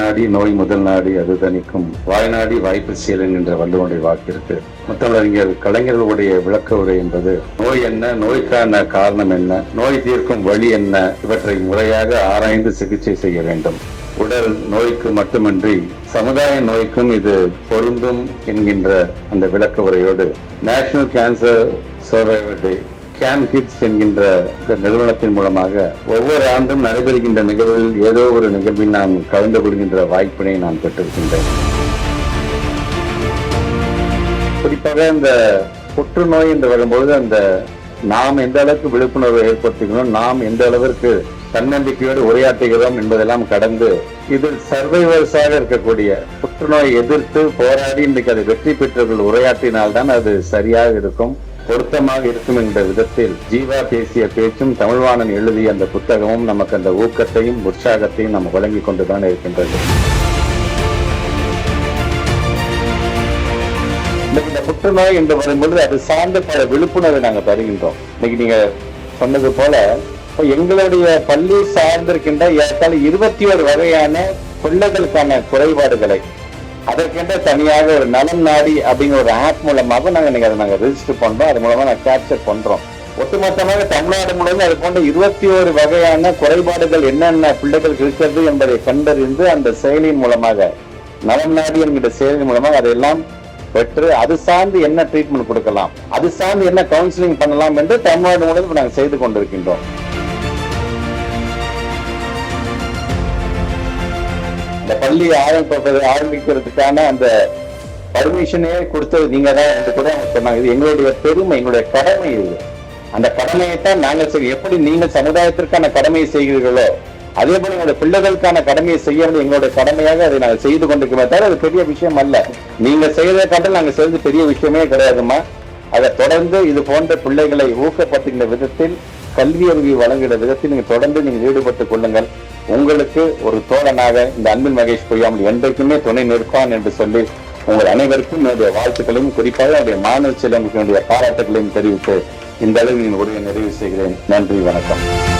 நாடி நோய் முதல் நாடி அது தணிக்கும். வாய்நாடி வாய்ப்பு சீலன் என்ற வள்ளுவனுடைய வாக்கிற்கு. முத்தமிழறிஞர் கலைஞர்களுடைய விளக்க உரை என்பது நோய் என்ன நோய்க்கான காரணம் என்ன நோய் தீர்க்கும் வழி என்ன இவற்றை முறையாக ஆராய்ந்து சிகிச்சை செய்ய வேண்டும். உடல் நோய்க்கு மட்டுமின்றி சமுதாய நோய்க்கும் இது பொருந்தும் என்கின்ற அந்த விளக்க உரையோடு national cancer survivor day CanKids என்கின்ற இந்த நிறுவனத்தின் மூலமாக ஒவ்வொரு ஆண்டும் நடைபெறுகின்ற நிகழ்வில் ஏதோ ஒரு நிகழ்வில் நான் கலந்து கொள்கின்ற வாய்ப்பினை நான் பெற்றிருக்கின்றேன். குறிப்பாக இந்த புற்றுநோய் என்று வரும்பொழுது அந்த நாம் எந்த அளவுக்கு விழிப்புணர்வை ஏற்படுத்திக்கணும் நாம் எந்த அளவிற்கு தன்னம்பிக்கையோடு உரையாற்றுகிறோம் என்பதெல்லாம் கடந்து இதில் சர்வைவர்ஸாக இருக்கக்கூடிய புற்றுநோய் எதிர்த்து போராடி இன்றைக்கு அதை வெற்றி பெற்றவர்கள் உரையாற்றினால்தான் அது சரியாக இருக்கும். பொருத்தமாக இருக்கும் என்ற விதத்தில் ஜீவா பேசிய பேச்சும் தமிழ்வாணன் எழுதிய அந்த புத்தகமும் நமக்கு அந்த ஊக்கத்தையும் உற்சாகத்தையும் நம்ம வழங்கி கொண்டுதான் இருக்கின்றது. இந்த புற்றுநோய் என்று வரும்பொழுது அது சார்ந்த பல விழிப்புணர்வை நாங்க தருகின்றோம். இன்னைக்கு நீங்க சொன்னது போல எங்களுடைய பள்ளி சார்ந்திருக்கின்ற ஏற்கால இருபத்தி ஒரு வகையான பிள்ளைகளுக்கான குறைபாடுகளை அதற்கென்ற தனியாக ஒரு நலம் நாடி அப்படிங்கிற ஒரு ஆப் மூலமாக நாங்கள் இன்னைக்கு அதை நாங்கள் ரெஜிஸ்டர் பண்ணுறோம் அது மூலமா நாங்கள் கேப்சர் பண்றோம். ஒட்டுமொத்தமாக தமிழ்நாடு முழுவதும் அது போன்ற இருபத்தி ஒரு வகையான குறைபாடுகள் என்னென்ன பிள்ளைகளுக்கு இருக்கிறது என்பதை கண்டறிந்து அந்த செயலியின் மூலமாக நலம் நாடி என்கிற செயலின் மூலமாக அதையெல்லாம் பெற்று அது சார்ந்து என்ன ட்ரீட்மெண்ட் கொடுக்கலாம் அது சார்ந்து என்ன கவுன்சிலிங் பண்ணலாம் என்று தமிழ்நாடு முழுவதும் நாங்கள் செய்து கொண்டிருக்கின்றோம். இந்த பள்ளி ஆரம்பிப்பது ஆரம்பிக்கிறதுக்கான அந்த பர்மிஷனே கொடுத்தது நீங்க தான் என்று கூட சொன்னாங்க. இது எங்களுடைய பெருமை எங்களுடைய கடமை இது. அந்த கடமையை தான் நாங்கள் செய்ய எப்படி நீங்கள் சமுதாயத்திற்கான கடமையை செய்கிறீர்களோ அதே போல எங்களுடைய பிள்ளைகளுக்கான கடமையை செய்ய வேண்டிய எங்களுடைய கடமையாக அதை நாங்கள் செய்து கொண்டிருக்கிறோமே தவிர அது பெரிய விஷயம் அல்ல. நீங்க செய்யறதை காட்டில் நாங்கள் செய்வது பெரிய விஷயமே கிடையாதுமா அதை தொடர்ந்து இது போன்ற பிள்ளைகளை ஊக்கப்படுத்துகின்ற விதத்தில் கல்வி அறிவை வழங்குகிற விதத்தில் நீங்க தொடர்ந்து நீங்கள் ஈடுபட்டுக் கொள்ளுங்கள். உங்களுக்கு ஒரு தோழனாக இந்த அன்பில் மகேஷ் பொய்யாமல் என்றைக்குமே துணை நிற்பான் என்று சொல்லி உங்கள் அனைவருக்கும் என்னுடைய வாழ்த்துக்களையும் குறிப்பாக என்னுடைய மாணவ செல்வங்களுக்கு என்னுடைய பாராட்டுகளையும் தெரிவித்து இந்த அளவில் உரையை நிறைவு செய்கிறேன். நன்றி வணக்கம்.